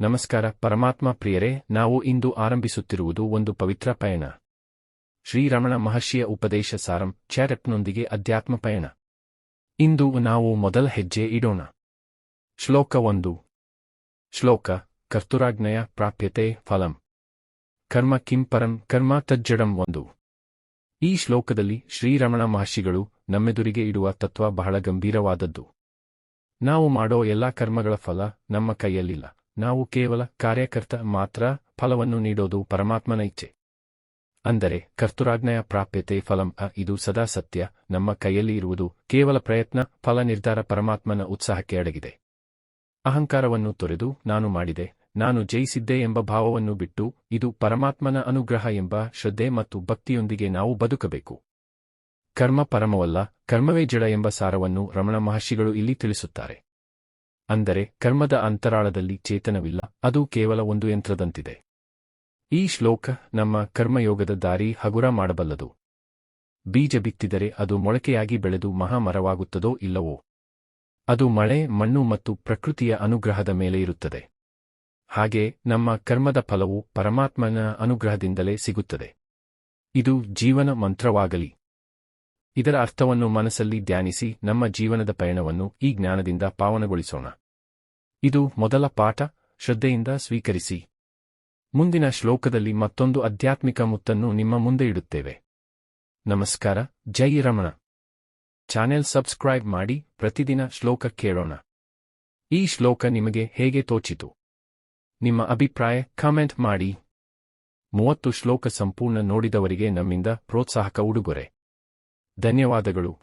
ನಮಸ್ಕಾರ ಪರಮಾತ್ಮ ಪ್ರಿಯರೇ, ನಾವು ಇಂದು ಆರಂಭಿಸುತ್ತಿರುವುದು ಒಂದು ಪವಿತ್ರ ಪಯಣ. ಶ್ರೀರಮಣ ಮಹರ್ಷಿಯ ಉಪದೇಶ ಸಾರಂ ಚಾರಟ್ನೊಂದಿಗೆ ಅಧ್ಯಾತ್ಮ ಪಯಣ. ಇಂದು ನಾವು ಮೊದಲ ಹೆಜ್ಜೆ ಇಡೋಣ. ಶ್ಲೋಕ ಒಂದು. ಶ್ಲೋಕ, ಕರ್ತುರಾಜ್ಞಯ ಪ್ರಾಪ್ಯತೆ ಫಲಂ. ಕರ್ಮ ಕಿಂ ಪರಂ, ಕರ್ಮ ತಜ್ಜಡಂ ಒಂದು. ಈ ಶ್ಲೋಕದಲ್ಲಿ ಶ್ರೀರಮಣ ಮಹರ್ಷಿಗಳು ನಮ್ಮೆದುರಿಗೆ ಇಡುವ ತತ್ವ ಬಹಳ ಗಂಭೀರವಾದದ್ದು. ನಾವು ಮಾಡೋ ಎಲ್ಲಾ ಕರ್ಮಗಳ ಫಲ ನಮ್ಮ ಕೈಯಲ್ಲಿಲ್ಲ. ನಾವು ಕೇವಲ ಕಾರ್ಯಕರ್ತ ಮಾತ್ರ ಫಲವನ್ನು ನೀಡೋದು ಪರಮಾತ್ಮನ ಇಚ್ಛೆ. ಅಂದರೆ, ಕರ್ತುರಾಜ್ಞೆಯ ಪ್ರಾಪ್ಯತೆ ಫಲಂ ಅ, ಇದು ಸದಾ ಸತ್ಯ, ನಮ್ಮ ಕೈಯಲ್ಲಿ ಇರುವುದು ಕೇವಲ ಪ್ರಯತ್ನ ಫಲ ನಿರ್ಧಾರ ಪರಮಾತ್ಮನ ಉತ್ಸಾಹಕ್ಕೆ ಅಡಗಿದೆ. ಅಹಂಕಾರವನ್ನು ತೊರೆದು ನಾನು ಮಾಡಿದೆ, ನಾನು ಜಯಿಸಿದ್ದೆ ಎಂಬ ಭಾವವನ್ನು ಬಿಟ್ಟು, ಇದು ಪರಮಾತ್ಮನ ಅನುಗ್ರಹ ಎಂಬ ಶ್ರದ್ಧೆ ಮತ್ತು ಭಕ್ತಿಯೊಂದಿಗೆ ನಾವು ಬದುಕಬೇಕು. ಕರ್ಮ ಪರಮವಲ್ಲ, ಕರ್ಮವೇ ಜಡ ಎಂಬ ಸಾರವನ್ನು ರಮಣ ಮಹರ್ಷಿಗಳು ಇಲ್ಲಿ ತಿಳಿಸುತ್ತಾರೆ. ಅಂದರೆ ಕರ್ಮದ ಅಂತರಾಳದಲ್ಲಿ ಚೇತನವಿಲ್ಲ, ಅದು ಕೇವಲ ಒಂದು ಯಂತ್ರದಂತಿದೆ. ಈ ಶ್ಲೋಕ ನಮ್ಮ ಕರ್ಮಯೋಗದ ದಾರಿ ಹಗುರ ಮಾಡಬಲ್ಲದು. ಬೀಜ ಬಿತ್ತಿದರೆ ಅದು ಮೊಳಕೆಯಾಗಿ ಬೆಳೆದು ಮಹಾಮರವಾಗುತ್ತದೋ ಇಲ್ಲವೋ? ಅದು ಮಳೆ, ಮಣ್ಣು ಮತ್ತು ಪ್ರಕೃತಿಯ ಅನುಗ್ರಹದ ಮೇಲೆ ಇರುತ್ತದೆ. ಹಾಗೆ ನಮ್ಮ ಕರ್ಮದ ಫಲವು ಪರಮಾತ್ಮನ ಅನುಗ್ರಹದಿಂದಲೇ ಸಿಗುತ್ತದೆ. ಇದು ಜೀವನ ಮಂತ್ರವಾಗಲಿ. ಇದರ ಅರ್ಥವನ್ನು ಮನಸ್ಸಲ್ಲಿ ಧ್ಯಾನಿಸಿ ನಮ್ಮ ಜೀವನದ ಪಯಣವನ್ನು ಈ ಜ್ಞಾನದಿಂದ ಪಾವನಗೊಳಿಸೋಣ. ಇದು ಮೊದಲ ಪಾಠ, ಶ್ರದ್ಧೆಯಿಂದ ಸ್ವೀಕರಿಸಿ. ಮುಂದಿನ ಶ್ಲೋಕದಲ್ಲಿ ಮತ್ತೊಂದು ಆಧ್ಯಾತ್ಮಿಕ ಮುತ್ತನ್ನು ನಿಮ್ಮ ಮುಂದೆ ಇಡುತ್ತೇವೆ. ನಮಸ್ಕಾರ, ಜೈ ರಮಣ. ಚಾನೆಲ್ ಸಬ್ಸ್ಕ್ರೈಬ್ ಮಾಡಿ, ಪ್ರತಿದಿನ ಶ್ಲೋಕ ಕೇಳೋಣ. ಈ ಶ್ಲೋಕ ನಿಮಗೆ ಹೇಗೆ ತೋಚಿತು? ನಿಮ್ಮ ಅಭಿಪ್ರಾಯ ಕಾಮೆಂಟ್ ಮಾಡಿ. ಮೂವತ್ತು ಶ್ಲೋಕ ಸಂಪೂರ್ಣ ನೋಡಿದವರಿಗೆ ನಮ್ಮಿಂದ ಪ್ರೋತ್ಸಾಹಕ ಉಡುಗೊರೆ. ಧನ್ಯವಾದಗಳು.